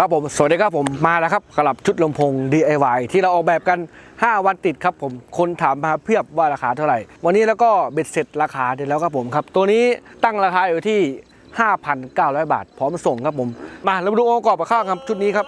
ครับผมสวัสดีครับผมมาแล้วครับกลับชุดลำโพง DIY ที่เราออกแบบกัน 5 วันติดครับผมคนถามมาเพียบว่าราคาเท่าไหร่ วันนี้แล้วก็เบ็ดเสร็จราคาเดี๋ยวแล้วครับผมครับ ตัวนี้ตั้งราคาอยู่ที่ 5,900 บาท พร้อมส่งครับผม มาเรามาดูองค์ประกอบข้างครับชุดนี้ครับ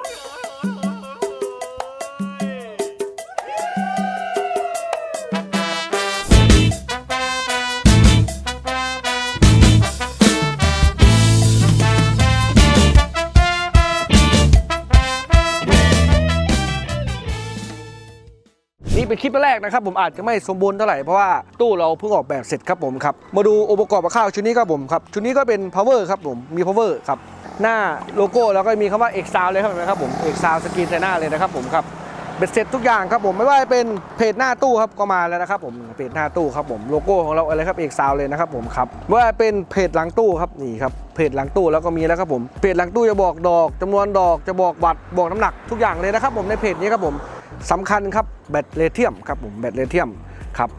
เป็นคลิปแรกนะครับผมอาจจะไม่สมบูรณ์เท่าไหร่เพราะว่าตู้เราเพิ่งออกแบบเสร็จครับผมครับมาดูองค์ประกอบข้าวชุดนี้ครับผมครับชุดนี้ก็เป็น power ครับผมมี power ครับหน้าโลโก้แล้วก็มีคำว่า x s o u n d เลยครับนะครับผม x s o u n d สกรีนใส่หน้าเลยนะครับผมครับเบ็ดเสร็จทุกอย่างครับผมไม่ว่าจะเป็นเพจหน้าตู้ครับก็มาแล้วนะครับผมเพจหน้าตู้ครับผมโลโก้ของเราอะไรครับ x s o u n d เลยนะครับผมครับไม่ว่าจะเป็นเพจหลังตู้ครับนี่ครับเพจหลังตู้แล้วก็มีแล้วครับผมเพจหลังตู้จะบอกดอกจำนวนดอกจะบอกวัตต์บอกน้ำหนักทุกอย่างเลยนะครับผมในเพจนี้ครับผม สำคัญครับแบตเลเทียมครับผมแบตเลเทียมครับ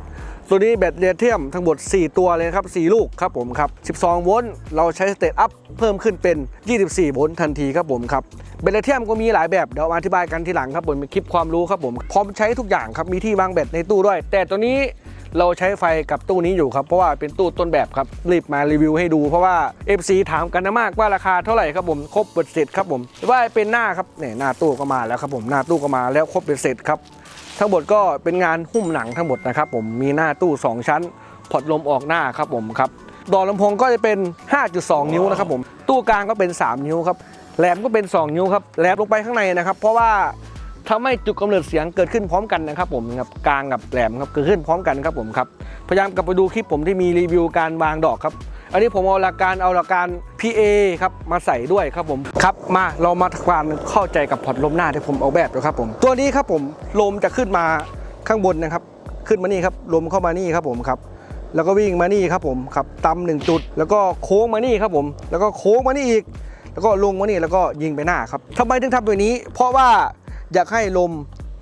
ตัวนี้แบตเลเทียมทั้งหมด 4 ตัวเลยครับ 4 ลูกครับผมครับ 12 โวลต์เราใช้สเตตอัพเพิ่มขึ้นเป็น 24 โวลต์ทันทีครับผมครับแบตเลเทียมก็มีหลายแบบเดี๋ยวมาอธิบายกันทีหลังครับผมเป็นคลิปความรู้ครับผมพร้อมใช้ทุกอย่างครับมีที่วางแบตในตู้ด้วย แต่ตัวนี้ เราใช้ไฟกับตู้นี้อยู่ครับ เพราะว่าเป็นตู้ต้นแบบครับ รีบมารีวิวให้ดูเพราะว่า FC ถามกันนะมากว่าราคาเท่าไหร่ครับผมครบเบ็ดเสร็จครับผมว่าเป็นหน้าครับเนี่ยหน้าตู้ก็มาแล้วครับผมหน้าตู้ก็มาแล้วครบเบ็ดเสร็จครับทั้งหมดก็เป็นงานหุ้มหนังทั้งหมดนะครับผมมีหน้าตู้ 2 ชั้นพอดลมออกหน้าครับผมครับดอกลำโพงก็จะเป็น 5.2 นิ้วนะครับผมตู้กลางก็เป็น 3 นิ้วครับแหลมก็เป็น 2 นิ้วครับแหลมลงไปข้างในนะครับ เพราะว่า ทำให้จุดกำเนิดเสียงเกิดขึ้นพร้อมกันนะครับผมครับกลางกับแหลมครับเกิดขึ้นพร้อมกันครับผมครับพยายามกลับไปดูคลิปผมที่มีรีวิวการวางดอกครับ อันนี้ผมเอาหลักการเอาหลักการ PA ครับมาใส่ด้วยครับผมครับมาเรามาทำความเข้าใจกับพอร์ตลมหน้าที่ผมออกแบบดูครับผม ตัวนี้ครับผมลมจะขึ้นมาข้างบนนะครับ ขึ้นมานี่ครับลมเข้ามานี่ครับผมครับแล้วก็วิ่งมานี่ครับผมครับตำหนึ่งจุด แล้วก็โค้งมานี่ครับผม แล้วก็โค้งมานี่อีก แล้วก็ลงมานี่แล้วก็ยิงไปหน้าครับทำไมถึงทำแบบนี้ เพราะว่า อยากให้ลม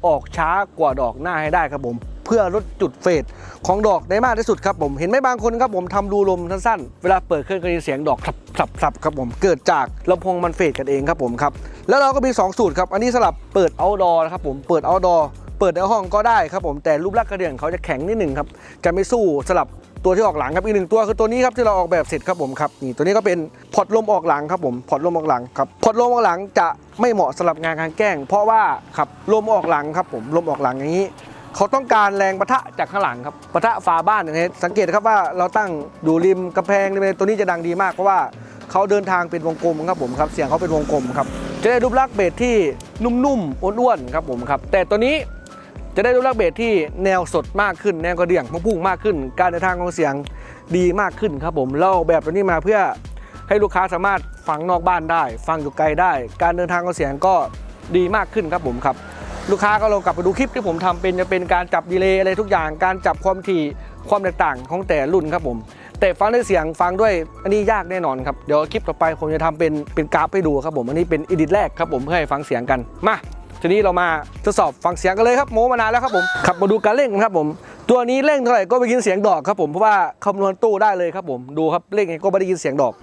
ออกช้ากว่าดอกหน้าให้ได้ครับผม เพื่อลดจุดเฟดของดอกได้มากที่สุดครับผมเห็นไหมบางคนครับผมทำรูลมสั้นๆเวลาเปิดเครื่องก็ได้ยินเสียงดอกสับสับสับครับผมเกิดจากลำโพงมันเฟดกันเองครับผมครับแล้วเราก็มี 2 สูตรครับอันนี้สลับเปิด outdoor นะครับผมเปิด outdoor เปิดในห้องก็ได้ครับผมแต่รูปลักษณ์กระเดื่องเขาจะแข็งนิดหนึ่งครับจะไม่สู้สลับตัวที่ออกหลังครับอีกหนึ่งตัวคือตัวนี้ครับที่เราออกแบบเสร็จครับผมครับนี่ตัวนี้ก็เป็นพอร์ตลมออกหลังครับผมพอร์ตลมออกหลังครับพอร์ตลมออกหลังจะไม่เหมาะสำหรับงานกลางแกล้ง เพราะว่าครับลมออกหลังครับผมลมออกหลังอย่างนี้เขาต้องการแรงปะทะจากข้างหลังครับปะทะฝาบ้านอย่างนี้สังเกตครับว่าเราตั้งดูริมกระแพงริมอะไรตัวนี้จะดังดีมากเพราะว่าเขาเดินทางเป็นวงกลมครับผมครับเสียงเขาเป็นวงกลมครับจะได้รูปลักษณ์เบสที่นุ่มๆอ้วนๆครับผมครับแต่ตัวนี้ จะได้รูปลักษณ์เบสที่แนวสดมากขึ้น แนวกระเดี่ยงพุ่งมากขึ้น การเดินทางของเสียงดีมากขึ้นครับผมเราแบบตัวนี้มาเพื่อให้ลูกค้าสามารถฟังนอกบ้านได้ ฟังอยู่ไกลได้ การเดินทางของเสียงก็ดีมากขึ้นครับผมครับ ลูกค้าก็ลองกลับไปดูคลิปที่ผมทำเป็นจะเป็นการจับดีเลย์อะไรทุกอย่าง การจับความถี่ความแตกต่างของแต่รุ่นครับผม แต่ฟังด้วยเสียงฟังด้วยอันนี้ยากแน่นอนครับเดี๋ยวคลิปต่อไปผมจะทำเป็นเป็นกราฟให้ดูครับผมอันนี้เป็นอีดิทแรกครับผมเพื่อให้ฟังเสียงกันมา ทีนี้เรามาทดสอบฟังเสียงกันเลยครับโม้มานานแล้วครับผมขับมาดูการเร่งกันครับผม ตัวนี้เร่งเท่าไหร่ก็ไม่ได้ยินเสียงดอกครับผมเพราะว่าคำนวณตู้ได้เลยครับผมดูครับเร่งไงก็ไม่ได้ยินเสียงดอก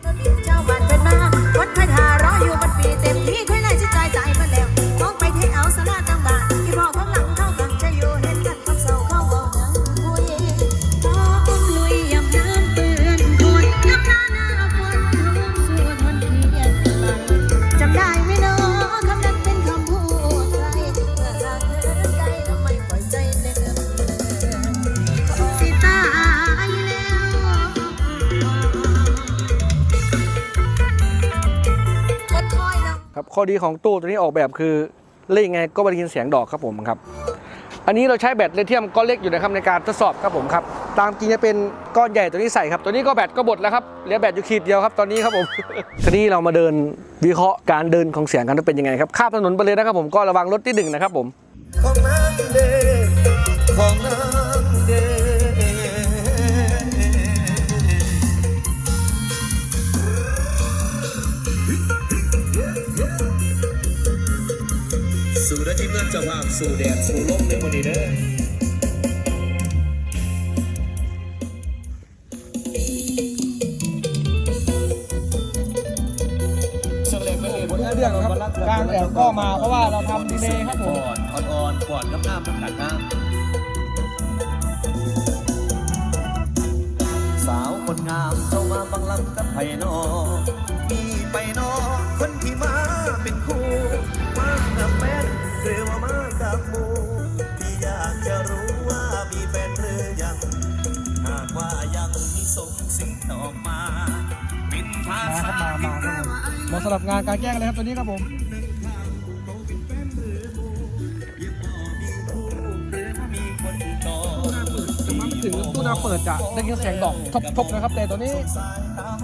ข้อดีของตู้ตัวนี้ออกแบบคือเล่นยังไงก็ไม่ได้ยินเสียงดอกครับผมครับ อันนี้เราใช้แบตเลเทียมก้อนเล็กอยู่นะครับในการทดสอบครับผมครับ ตามจริงจะเป็นก้อนใหญ่ตัวนี้ใส่ครับ ตัวนี้ก็แบตก็บดแล้วครับเหลือแบตอยู่ขีดเดียวครับตอนนี้ครับผมทีนี้เรามาเดินวิเคราะห์การเดินของเสียงกันว่าเป็นยังไงครับข้ามถนนไปเลยนะครับผมก็ระวังรถที่หนึ่งนะครับผมของนาเดของนาง สู่ได้ที่เมือจ้าภาพสู่แดดสู่ลมในวันนี้เด้อแสดงไม่เห็นเรื่องครับางแดดก็มาเพราะว่าเราทำดีเลย์ครับผมก่อนอ่อนๆก่อนกับน้ำน้ำหนักน้ำสาวคนงามเข้ามาบังลำกับไผ่นอมีไปนอคนที่มาเป็นคู่ามากับหมูที่อยากจะรู้ว่ามีแฟนหรือยัง หากว่ายังมีส่งสิ่งออกมา เป็นภามาคษารับมามาครับผมเหมาะสำหรับงานกลารแจ้งเลยครับตัวนี้ครับผมมาถึงตู้นาเปิดจะได้ยินเสียงดอกทบๆนะครับ แต่ตัวนี้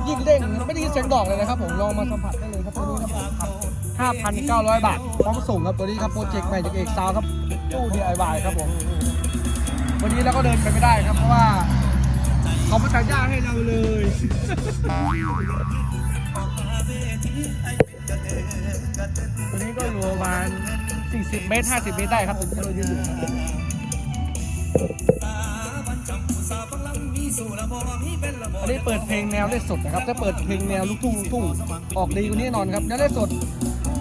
ยิ่งเด้งไม่ได้ยินเสียงดอกเลยนะครับผมลองมาสัมผัสได้เลยครับตัวนี้ครับผมครับ 5,900 บาทพร้อมส่งครับตัวนี้ครับโปรเจกต์ใหม่จากเอกซาวครับตู้ DIY ครับผม วันนี้เราก็เดินไปไม่ได้ครับ เพราะว่าเขาไม่ตัดหญ้าให้เราเลยตัวนี้ก็อยู่ประมาณ40 เมตร 50 เมตรได้ครับตรงที่เรายืนอยู่อันนี้เปิดเพลงแนวเล่นสดนะครับ ถ้าเปิดเพลงแนวลูกทุ่งลูกทุ่งออกดีกว่านี้แน่นอนครับแนวเล่นสด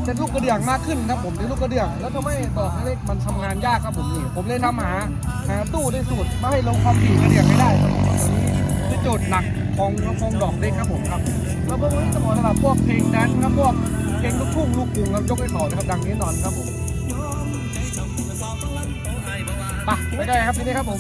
จะลูกกระเดื่องมากขึ้นครับผมเป็นลูกกระเดื่องแล้วทำให้ดอกเล็กมันทำงานยากครับผมนี่ผมเลยทำหาหาตู้ได้สูตรมาให้ลงความถี่กระเดื่องให้ได้คือโจทย์หนักของของดอกเล็กครับผมครับแล้วพวกนี้จะเหมาะสำหรับพวกเพลงแดนครับพวกเพลงลูกทุ่งลูกกรุงครับยกให้เขานะครับดังแน่นอนครับผมไปไปได้ครับทีนี้ครับผม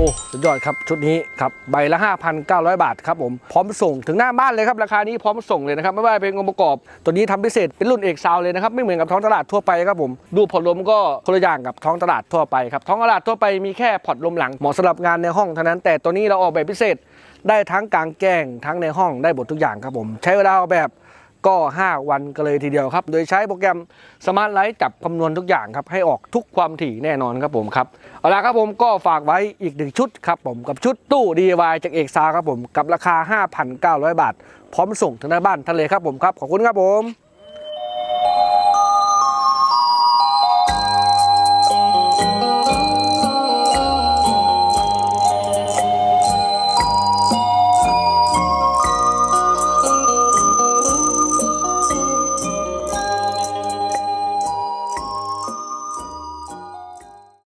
อ้สุดยอดครับชุดนี้ครับใบละ 5,900 บาทครับผมพร้อมส่งถึงหน้าบ้านเลยครับราคานี้พร้อมส่งเลยนะครับไม่ว่าเป็นองค์ประกอบ ตัวนี้ทำพิเศษเป็นรุ่นเอกซาวเลยนะครับไม่เหมือนกับท้องตลาดทั่วไปครับผมดูพอร์ตลมก็คนละอย่างกับท้องตลาดทั่วไปครับท้องตลาดทั่วไปมีแค่พอร์ตลมหลังเหมาะสำหรับงานในห้องเท่านั้นแต่ตัวนี้เราออกแบบพิเศษได้ทั้งกลางแจ้งทั้งในห้องได้หมดทุกอย่างครับผมใช้เวลาออกแบบ ก็ 5 วันกันเลยทีเดียวครับ โดยใช้โปรแกรมสมาร์ทไลท์จับคำนวณทุกอย่างครับ ให้ออกทุกความถี่แน่นอนครับผมครับ เอาละครับผมก็ฝากไว้อีกหนึ่งชุดครับผมกับชุดตู้ DIY จากเอกซาครับผม กับราคา 5,900 บาท พร้อมส่งถึงหน้าบ้านทะเลครับผมครับ ขอบคุณครับผม